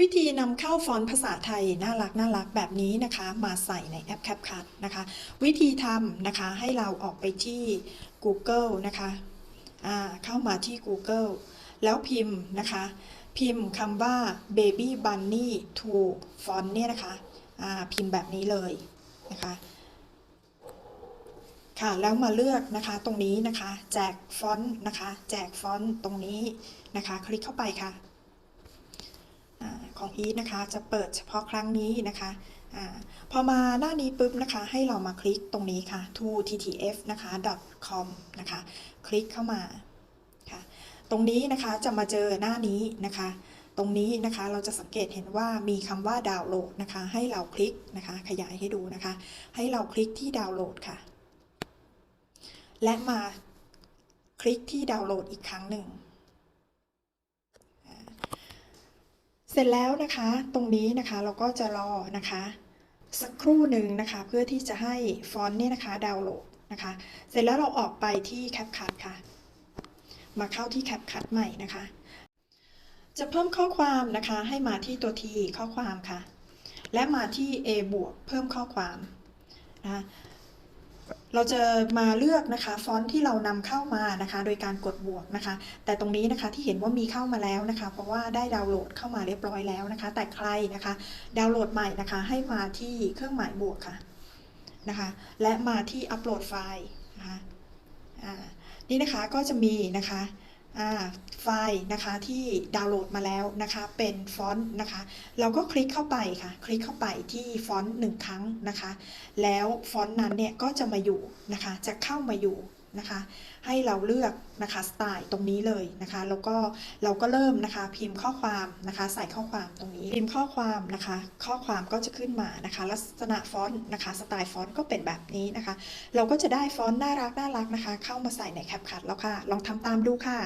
วิธีนำเข้าฟอนต์ภาษาไทย น่ารักน่ารักแบบนี้นะคะ มาใส่ในแอป CapCut นะคะ วิธีทำนะคะให้เราออกไปที่ Google นะคะเข้ามาที่ Google แล้วพิมพ์นะคะ พิมพ์คำว่า baby bunny to font เนี่ยนะคะพิมพ์แบบนี้เลยนะคะค่ะแล้วมาเลือกนะคะตรงนี้นะคะ แจกฟอนต์นะคะ แจกฟอนต์ตรงนี้นะคะ คลิกเข้าไปค่ะ ของอีทนะคะ จะเปิดเฉพาะครั้งนี้นะคะอพอมาหน้านี้ปุ๊บนะคะ ให้เรามาคลิกตรงนี้ค่ะ to ttf นะคะ com นะคะ คลิกเข้ามาค่ะ ตรงนี้นะคะจะมาเจอหน้านี้นะคะ ตรงนี้นะคะเราจะสังเกตเห็นว่ามีคำว่าดาวน์โหลดนะคะ ให้เราคลิกนะคะ ขยายให้ดูนะคะ ให้เราคลิกที่ดาวน์โหลดค่ะ และมาคลิกที่ดาวน์โหลดอีกครั้งหนึ่ง เสร็จแล้วนะคะตรงนี้นะคะเราก็จะรอนะคะ สักครู่หนึ่งนะคะ เพื่อที่จะให้ฟอนต์นี่นะคะดาวน์โหลดนะคะ เสร็จแล้วเราออกไปที่ CapCut ค่ะ มาเข้าที่ CapCut ใหม่นะคะ จะเพิ่มข้อความนะคะให้มาที่ตัว T ข้อความค่ะ และมาที่ A บวกเพิ่มข้อความนะ เราจะมาเลือกนะคะฟอนต์ที่เรานำเข้ามานะคะ โดยการกดบวกนะคะ แต่ตรงนี้นะคะที่เห็นว่ามีเข้ามาแล้วนะคะ เพราะว่าได้ดาวน์โหลดเข้ามาเรียบร้อยแล้วนะคะ แต่ใครนะคะ ดาวน์โหลดใหม่นะคะ ให้มาที่เครื่องหมายบวกค่ะนะคะ และมาที่อัปโหลดไฟล์นะคะนี่นะคะก็จะมีนะคะ ไฟล์นะคะที่ดาวน์โหลดมาแล้วนะคะเป็นฟอนต์นะคะเราก็คลิกเข้าไปค่ะ คลิกเข้าไปที่ฟอนต์หนึ่งครั้งนะคะ แล้วฟอนต์นั้นเนี่ยก็จะมาอยู่นะคะจะเข้ามาอยู่ นะคะ ให้เราเลือกนะคะสไตล์ตรงนี้เลยนะคะ แล้วก็เราก็เริ่มนะคะพิมพ์ข้อความนะคะ ใส่ข้อความตรงนี้ พิมพ์ข้อความนะคะ ข้อความก็จะขึ้นมานะคะ ลักษณะฟอนต์นะคะสไตล์ฟอนต์ก็เป็นแบบนี้นะคะ เราก็จะได้ฟอนต์น่ารักน่ารักนะคะ เข้ามาใส่ในแคปคัดแล้วค่ะ ลองทำตามดูค่ะ